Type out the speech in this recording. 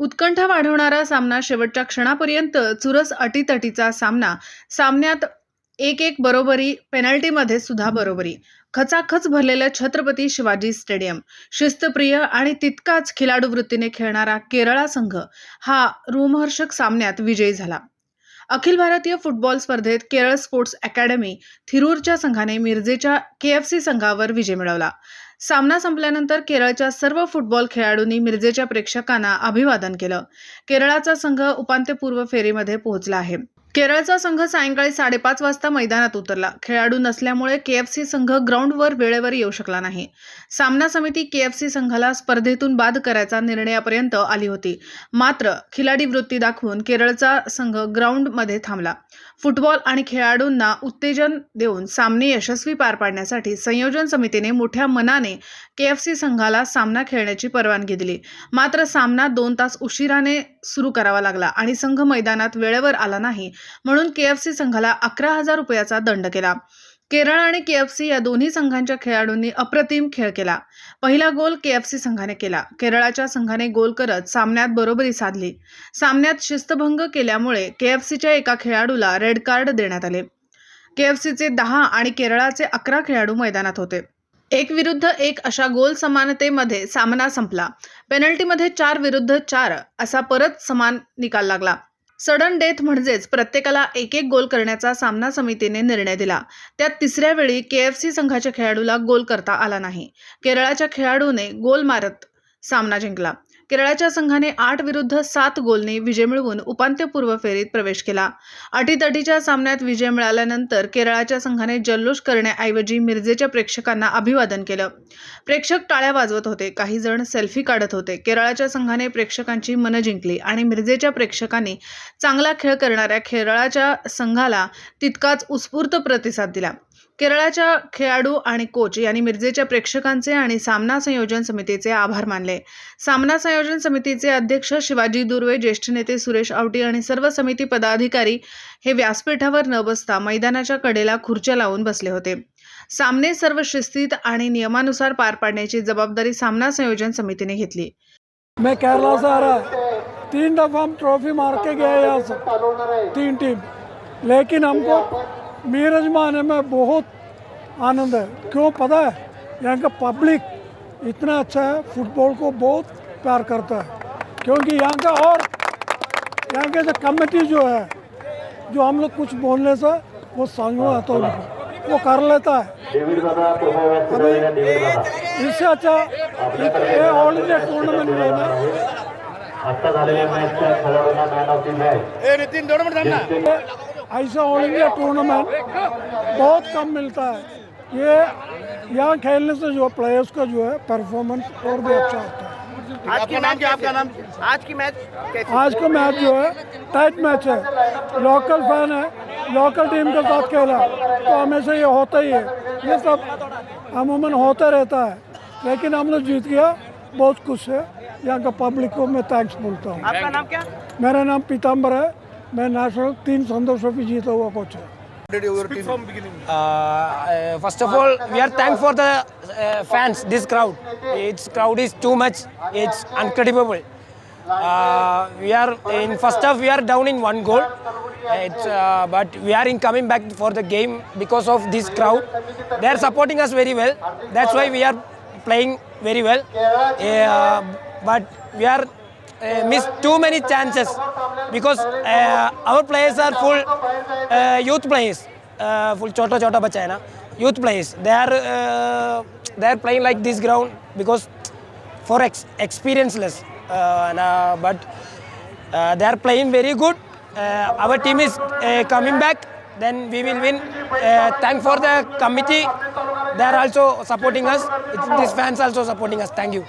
उत्कंठा वाढवणारा सामना शेवटच्या क्षणापर्यंत चुरस अटीतटीचा सामना. सामन्यात एक एक बरोबरी पेनल्टीमध्ये सुद्धा बरोबरी. खचाखच भरलेलं छत्रपती शिवाजी स्टेडियम. शिस्तप्रिय आणि तितकाच खिलाडू वृत्तीने खेळणारा केरळा संघ हा रोमहर्षक सामन्यात विजयी झाला. अखिल भारतीय फुटबॉल स्पर्धेत केरळ स्पोर्ट्स अकॅडमी थिरूरच्या संघाने मिरजेच्या के एफ सी संघावर विजय मिळवला. सामना संपल्यानंतर केरळच्या सर्व फुटबॉल खेळाडूंनी मिरजेच्या प्रेक्षकांना अभिवादन केलं. केरळाचा संघ उपांत्यपूर्व फेरीमध्ये पोहोचला आहे. केरळचा संघ सायंकाळी साडेपाच वाजता मैदानात उतरला. खेळाडू नसल्यामुळे के एफ सी संघ ग्राउंडवर वेळेवर येऊ शकला नाही. सामना समिती के एफ सी संघाला स्पर्धेतून बाद करायचा निर्णयापर्यंत आली होती. मात्र खिलाडी वृत्ती दाखवून केरळचा संघ ग्राउंडमध्ये थांबला. फुटबॉल आणि खेळाडूंना उत्तेजन देऊन सामने यशस्वी पार पाडण्यासाठी संयोजन समितीने मोठ्या मनाने के एफ सी संघाला सामना खेळण्याची परवानगी दिली. मात्र सामना दोन तास उशिराने सुरू करावा लागला आणि संघ मैदानात वेळेवर आला नाही. म्हणून केएफसी संघाला अकरा हजार रुपयाचा दंड केला. केरळ आणि के एफ सी या दोन्ही संघांच्या खेळाडूंनी अप्रतिम खेळ केला. पहिला गोल केएफसी संघाने केला. केरळाच्या संघाने गोल करत सामन्यात बरोबरी साधली. सामन्यात शिस्तभंग केल्यामुळे के एफ सीच्या एका खेळाडूला रेड कार्ड देण्यात आले. के एफ दहा आणि केरळाचे अकरा खेळाडू मैदानात होते. एक विरुद्ध एक अशा गोल समानतेमध्ये सामना संपला. पेनल्टीमध्ये चार विरुद्ध चार असा परत समान निकाल लागला. सडन डेथ म्हणजेच प्रत्येकाला एक एक गोल करण्याचा सामना समितीने निर्णय दिला. त्यात तिसऱ्या वेळी के एफ सी संघाच्या खेळाडूला गोल करता आला नाही. केरळाच्या खेळाडूने गोल मारत सामना जिंकला. केरळाच्या संघाने आठ विरुद्ध सात गोलने विजय मिळवून उपांत्यपूर्व फेरीत प्रवेश केला. अटीतटीच्या सामन्यात विजय मिळाल्यानंतर केरळाच्या संघाने जल्लोष करण्याऐवजी मिरजेच्या प्रेक्षकांना अभिवादन केलं. प्रेक्षक टाळ्या वाजवत होते काही जण सेल्फी काढत होते. केरळाच्या संघाने प्रेक्षकांची मनं जिंकली आणि मिरजेच्या प्रेक्षकांनी चांगला खेळ करणाऱ्या केरळाच्या संघाला तितकाच उत्स्फूर्त प्रतिसाद दिला. केरळाच्या खेळाडू आणि कोच यांनी मिरजेच्या प्रेक्षकांचे आणि सामना संयोजन समितीचे आभार मानले. सामना संयोजन समितीचे अध्यक्ष शिवाजी दुर्वे ज्येष्ठ नेते सुरेश आवटी आणि सर्व समिती पदाधिकारी हे व्यासपीठावर न बसता मैदानाच्या कडेला खुर्च्या लावून बसले होते. सामने सर्व शिस्तीत आणि नियमानुसार पार पाडण्याची जबाबदारी सामना संयोजन समितीने घेतली. मैं केरला से आ रहा है। तीन दफ़ा हम ट्रॉफी मार के गए यहाँ से। तीन टीम लेकिन हमको मीरज माने में बहुत आनंद है। क्यों पता है? यहाँ का पब्लिक इतना अच्छा है फुटबॉल को बहुत प्यार करता है। क्योंकि यहाँ का और यहाँ के जो कमेटी जो है जो हम लोग कुछ बोलने से वो समझ आता है उनको। वो कर लेता है। अभी इससे अच्छा ये टूर्नामेंट मॅच ऐसा ऑल इंडिया टूर्नामेंट बहुत कम मिलता है। ये यहाँ खेलने से जो प्लेयर्स का जो है परफॉर्मेंस और भी अच्छा होता है। आज की मैच आपका नाम? आज की मैच कैसी? आज का मैच जो है टाइट मैच है। लोकल फ़ैन है लोकल टीम के साथ खेला तो हमेशा ये होता ही है। ये सब अमूमन होता रहता है। लेकिन हमने जीत गया। बहुत खुश है। यहाँ का पब्लिक को मैं थैंक्स बोलता हूँ। आपका नाम क्या? मेरा नाम पीताम्बर है। मैं नेशनल तीन संतोष ट्रॉफी जीता हुआ कोच है। Uh, uh, first of all, we are thankful for the uh, fans, this crowd. Its crowd is too much. It's incredible. Uh, we are in first half. We are down in one goal. It's, uh, but we are in coming back for the game because of this crowd. They are supporting us very well. That's why we are playing very well. Uh, but we are uh, missed too many chances because uh, our players are full uh, youth players. Uh, full chota chota bacha na. Youth players. They are uh, they are playing like this ground because for ex- experienceless. Uh, but uh, they are playing very good. Uh, our team is uh, coming back. Then we will win. Uh, thank for the committee. They are also supporting us. It's, these fans also supporting us. Thank you